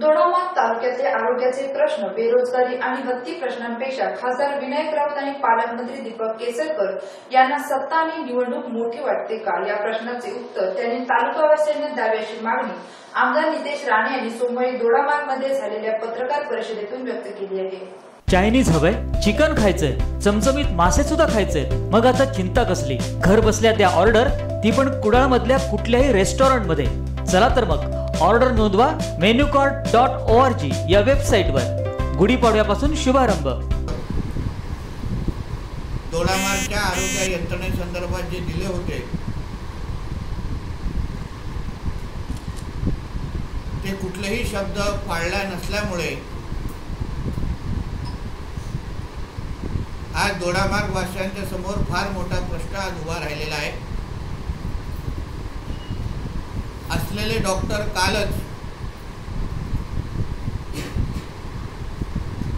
दोडामार्ग तालुक्याचे आरोग्याचे प्रश्न बेरोजगारी आणि हत्ती प्रश्नांपेक्षा खासदार विनायक राऊत आणि पालकमंत्री दीपक केसरकर यांना सत्ता आणि निवडणूक मोठी वाटते का? या प्रश्नाचे उत्तर त्यांनी तालुकावासियांना द्यावे अशी मागणी आमदार नितेश राणे यांनी सोमवारी दोडामार्गमध्ये झालेल्या पत्रकार परिषदेतून व्यक्त केली आहे. चायनीज हवंय चिकन खायचंय चमचमीत मासे सुद्धा खायचे मग आता चिंता कसली? घर बसल्या त्या ऑर्डर ती पण कुडाळ मधल्या कुठल्याही रेस्टॉरंटमध्ये चला तर मग ऑर्डर नोंदवा menu card dot O R G या वेबसाईटवर. गुढीपाडव्यापासून शुभारंभ. दोडामार्गच्या आरोग्य यंत्रणेसंदर्भात जे दिले होते ते कुठलेही शब्द पाळला नसल्यामुळे आज दोडामार्ग वासियांच्या समोर फार मोठा प्रश्न आज उभा राहिलेला आहे. असलेले डॉक्टर कालच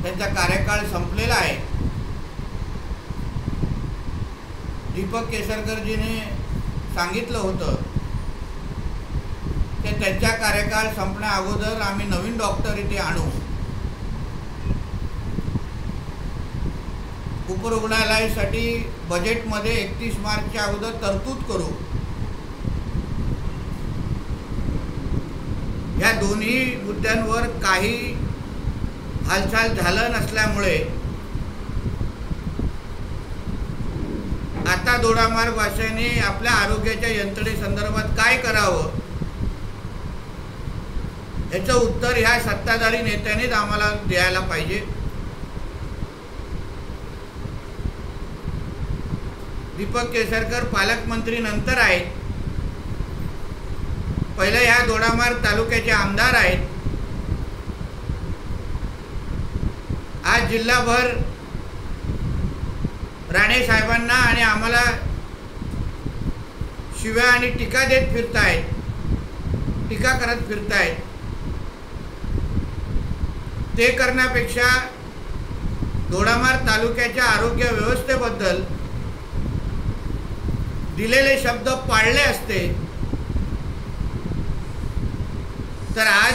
त्यांचा कार्यकाळ संपलेला आहे. दीपक केसरकरजीने सांगितलं होतं की त्यांचा कार्यकाळ संपण्या अगोदर आम्ही नवीन डॉक्टर इथे आणू. उपरुग्णालयासाठी बजेटमध्ये एकतीस मार्चच्या अगोदर तरतूद करू. या दोन्ही मुद्द्यांवर काही हालचाल झालं नसल्यामुळे आता दोडामार्ग भाषेने आपल्या आरोग्याच्या यंत्रणेसंदर्भात काय करावं? याचं उत्तर ह्या सत्ताधारी नेत्यानेच आम्हाला द्यायला पाहिजे. दीपक केसरकर पालकमंत्री नंतर आहेत. पहिलं ह्या दोडामार्ग तालुक्याचे आमदार आहेत. आज जिल्हाभर राणे साहेबांना आणि आम्हाला शिव्या आणि टीका देत फिरतायत. टीका करत फिरतायत. ते करण्यापेक्षा दोडामार तालुक्याच्या आरोग्य व्यवस्थेबद्दल दिलेले शब्द पाळले असते. तर आज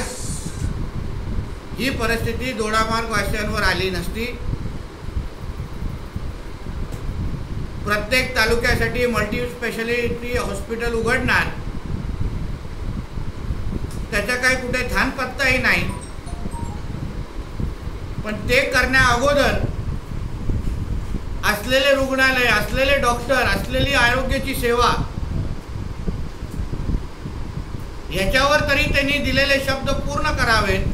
ही परिस्थिती दोडामार्ग वासियांवर आली नसती. प्रत्येक तालुक्यासाठी मल्टी स्पेशालिटी हॉस्पिटल उघडणार. त्याचा काही कुठे थानपत्ताही नाही. पण ते करण्या अगोदर असलेले रुग्णालय असलेले डॉक्टर असलेली आरोग्याची सेवा याच्यावर तरी त्यांनी दिलेले शब्द पूर्ण करावेत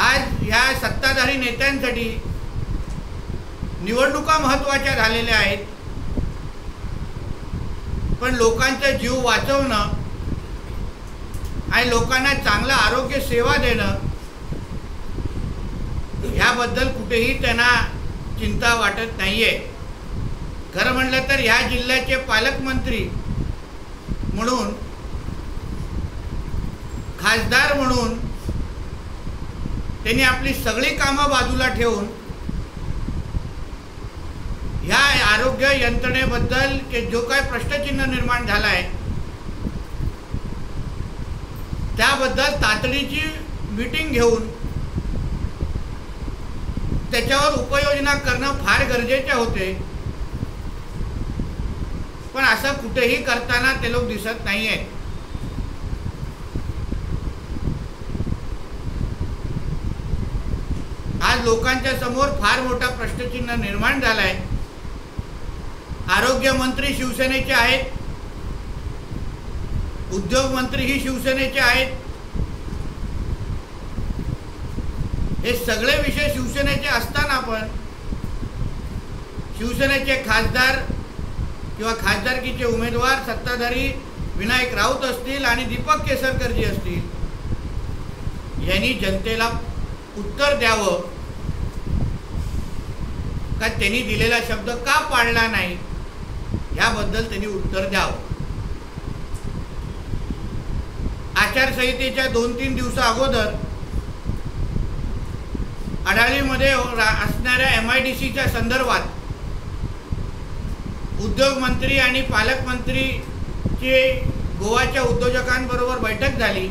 आज ह्या सत्ताधारी नेत्यांसाठी निवडणुका महत्त्वाच्या झालेल्या आहेत. पण लोकांचा जीव वाचवणं आणि लोकांना चांगलं आरोग्य सेवा देणं ह्याबद्दल कुठेही त्यांना चिंता वाटत नाहीये. खरं म्हणलं तर ह्या जिल्ह्याचे पालकमंत्री म्हणून खासदार म्हणून त्यांनी आपली सगळी कामं बाजूला ठेवून ह्या आरोग्य यंत्रणेबद्दल के जो काय प्रश्नचिन्ह निर्माण झाला आहे त्याबद्दल तातडीची मीटिंग घेऊन त्याच्यावर उपाययोजना करणं फार गरजेचे होते. पण असं कुठेही करताना ते लोक दिसत नाही आहेत आज लोकांच्या समोर फार मोठा प्रश्नचिन्ह निर्माण झालाय. आरोग्य मंत्री शिवसेनेचे आहेत. उद्योग मंत्री ही शिवसेनेचे आहेत. हे सगळे विषय शिवसेनेचे असताना पण शिवसेनेचे खासदार किंवा खासदारकीचे उमेदवार सत्ताधारी विनायक राऊत असतील आणि दीपक केसरकरजी असतील यांनी जनतेला उत्तर द्यावं. का त्यांनी दिलेला शब्द का पाळला नाही? याबद्दल त्यांनी उत्तर द्यावं. आचारसंहितेच्या दोन तीन दिवसा अगोदर अडाळीमध्ये असणाऱ्या एम आय डी सीच्या संदर्भात उद्योगमंत्री आणि पालकमंत्रीची गोवाच्या उद्योजकांबरोबर बैठक झाली.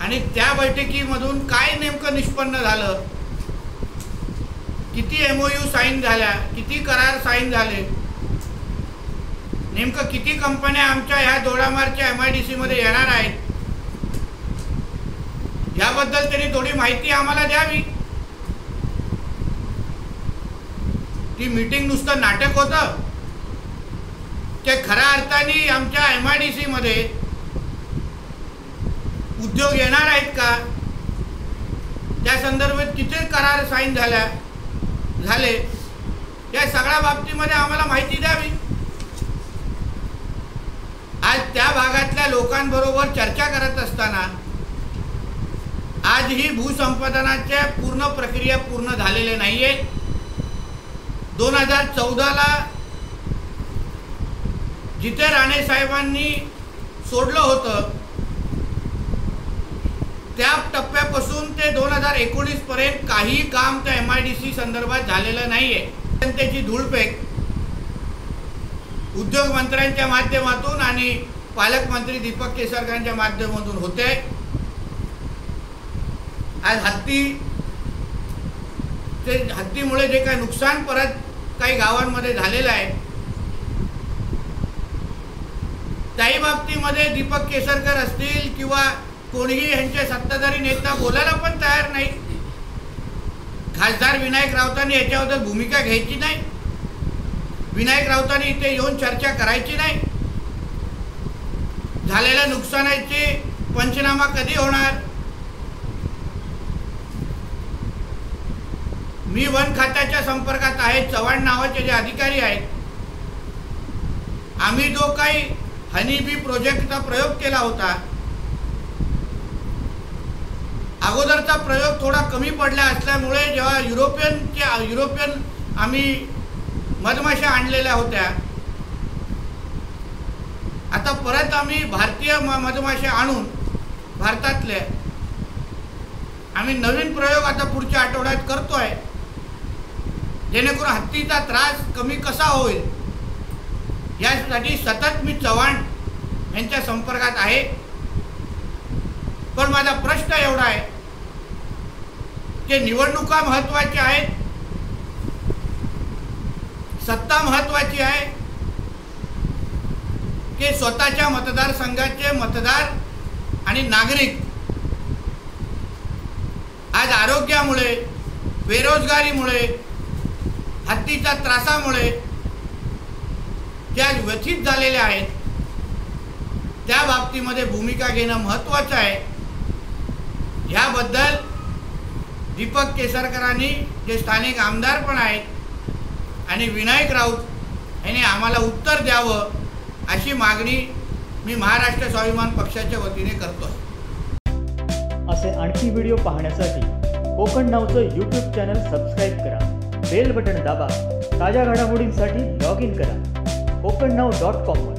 आणि त्या बैठकीमधून काय नेमकं निष्पन्न झालं? किती एमओयू साईन झाल्या? किती करार साईन झाले? नेमकं किती कंपन्या आमच्या ह्या दोडामारच्या एम आय डी सीमध्ये येणार आहेत? याबद्दल त्यांनी थोडी माहिती आम्हाला द्यावी. ती मीटिंग नुसतं नाटक होतं. ते खऱ्या अर्थाने आमच्या एम आय डी सीमध्ये उद्योग येणार आहेत का? त्या संदर्भात किती करार साईन झाल्या झाले या सगळ्या बाबतीमध्ये आम्हाला माहिती द्यावी. आज त्या भागातल्या लोकांबरोबर चर्चा करत असताना आज ही भूसंपादनाच्या पूर्ण प्रक्रिया पूर्ण झालेल्या नाही आहेत दोन हजार चौदाला जिथे राणे साहेबांनी सोडलं होतं त्या टप्प्यापासून ते दोन हजार एकोणीस पर्यंत काही काम त्या एम आय डी सी संदर्भात झालेलं नाही आहे त्याची धूळफेक उद्योग मंत्र्यांच्या माध्यमातून आणि पालकमंत्री दीपक केसरकरांच्या माध्यमातून होते. आज हत्ती ते हत्तीमुळे जे काही नुकसान परत काही गावांमध्ये झालेलं आहे त्याही बाबतीमध्ये दीपक केसरकर असतील किंवा कोणीही यांचे सत्ताधारी नेता बोलायला पण तयार नाही. खासदार विनायक राऊतांनी याच्याबद्दल भूमिका घ्यायची नाही. विनायक राऊतांनी इथे येऊन चर्चा करायची नाही. झालेल्या नुकसानाचे पंचनामा कधी होणार? मी वन खात्याच्या संपर्कात आहे चव्हाण नावाचे जे अधिकारी आहेत. आम्ही जो काही हनीबी प्रोजेक्टचा प्रयोग केला होता अगोदरचा प्रयोग थोडा कमी पडला असल्यामुळे जेव्हा युरोपियनच्या युरोपियन आम्ही मधमाशा आणलेल्या होत्या आता परत आम्ही भारतीय म मधमाशा आणून भारतातले आम्ही नवीन प्रयोग आता पुढच्या आठवड्यात करतोय. जेणेकरून हत्तीचा त्रास कमी कसा होईल? यासाठी सतत मी चव्हाण यांच्या संपर्कात आहे. पण माझा प्रश्न एवढा आहे की निवडणुका महत्त्वाच्या आहेत सत्ता महत्वाची आहे की स्वतःच्या मतदारसंघाचे मतदार आणि नागरिक आज आरोग्यामुळे बेरोजगारीमुळे हत्तीच्या त्रासामुळे ज्या व्यथित झालेल्या आहेत. त्या बाबतीमध्ये भूमिका घेणं महत्त्वाचं आहे. ह्याबद्दल दीपक केसरकरांनी जे स्थानिक आमदार पण आहेत आणि विनायक राऊत यांनी आम्हाला उत्तर द्यावं अशी मागणी मी महाराष्ट्र स्वाभिमान पक्षाच्या वतीने करतो असे आणखी व्हिडिओ पाहण्यासाठी कोकण नावचं यूट्यूब चॅनल सबस्क्राईब करा. बेल बटन दाबा. ताज्या घडामोडींसाठी लॉग इन करा. कोकण नाव डॉट कॉम